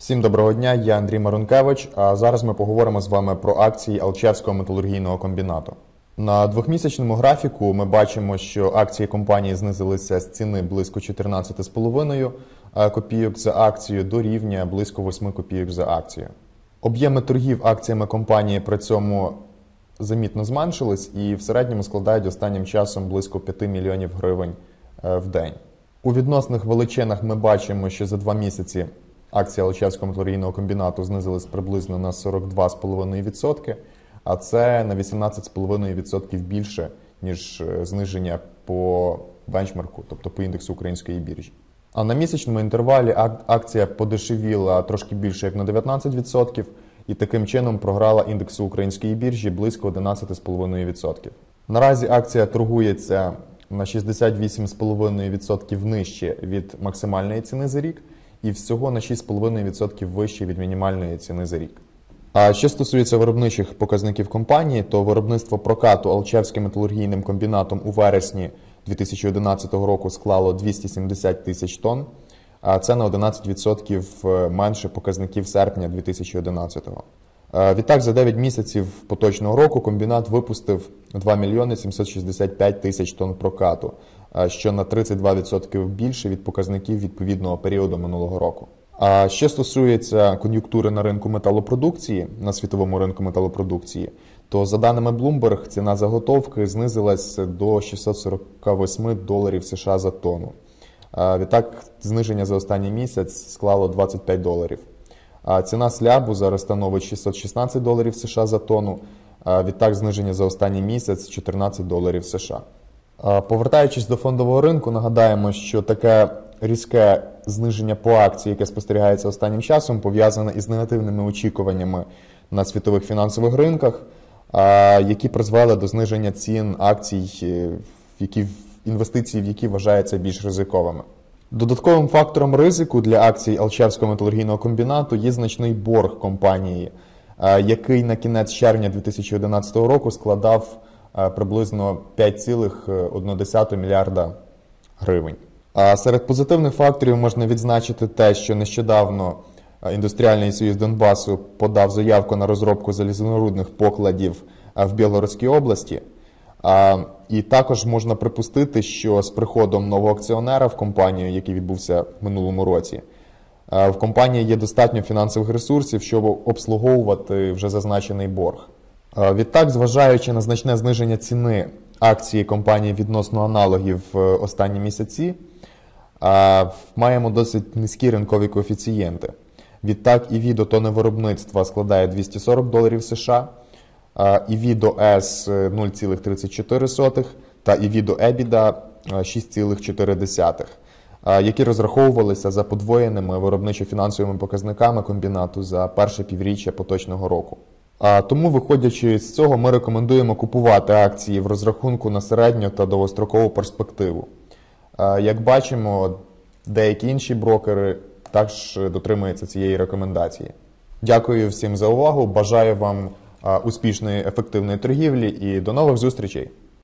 Всім доброго дня, я Андрій Марункевич. А зараз ми поговоримо з вами про акції Алчевського металургійного комбінату. На двохмісячному графіку ми бачимо, що акції компанії знизилися з ціни близько 14,5 копійок за акцію до рівня близько 8 копійок за акцію. Об'єми торгів акціями компанії при цьому замітно зменшились і в середньому складають останнім часом близько 5 мільйонів гривень е, в день. У відносних величинах ми бачимо, що за два місяці акції Алчевського металургійного комбінату знизились приблизно на 42,5%, а це на 18,5% більше, ніж е, зниження по бенчмарку, тобто по індексу української біржі. А на місячному інтервалі акція подешевіла трошки більше як на 19%, і таким чином програла індексу української біржі близько 11,5%. Наразі акція торгується на 68,5% нижче від максимальної ціни за рік і всього на 6,5% вище від мінімальної ціни за рік. А що стосується виробничих показників компанії, то виробництво прокату Алчевським металургійним комбінатом у вересні 2011 року склало 270 тисяч тонн, а це на 11% менше показників серпня 2011 Е, Відтак, за 9 місяців поточного року комбінат випустив 2 мільйони 765 тисяч тонн прокату, е, що на 32% більше від показників відповідного періоду минулого року. А що стосується кон'юнктури на ринку металопродукції, на світовому ринку металопродукції, то за даними Bloomberg, ціна заготовки знизилась до 648 доларів США за тонну. Відтак, зниження за останній місяць склало 25 доларів. А ціна слябу зараз становить 616 доларів США за тонну. Відтак, зниження за останній місяць 14 доларів США. Повертаючись до фондового ринку, нагадаємо, що таке різке зниження по акції, яке спостерігається останнім часом, пов'язане із негативними очікуваннями на світових фінансових ринках, які призвели до зниження цін акцій, е, які інвестиції, в які вважаються більш ризиковими. Додатковим фактором ризику для акцій Алчевського металургійного комбінату є значний борг компанії, е, який на кінець червня 2011 року складав е, приблизно 5,1 мільярда гривень. А серед позитивних факторів можна відзначити те, що нещодавно е, індустріальний союз Донбасу подав заявку на розробку залізнорудних покладів е, в Білгородській області. І також можна припустити, що з приходом нового акціонера в компанію, який відбувся в минулому році, е, в компанії є достатньо фінансових ресурсів, щоб обслуговувати вже зазначений борг. Е, Відтак, зважаючи на значне зниження ціни акції компанії відносно аналогів в останні місяці, е, маємо досить низькі ринкові коефіцієнти. Відтак, і від тонни виробництва складає 240 доларів США, е, і від С 0,34 та і від EBITDA е, 6,4, е, які розраховувалися за подвоєними виробничо-фінансовими показниками комбінату за перше півріччя поточного року. Тому, виходячи з цього, ми рекомендуємо купувати акції в розрахунку на середню та довгострокову перспективу. Як бачимо, деякі інші брокери також дотримуються цієї рекомендації. Дякую всім за увагу. Бажаю вам успішної ефективної торгівлі і до нових зустрічей!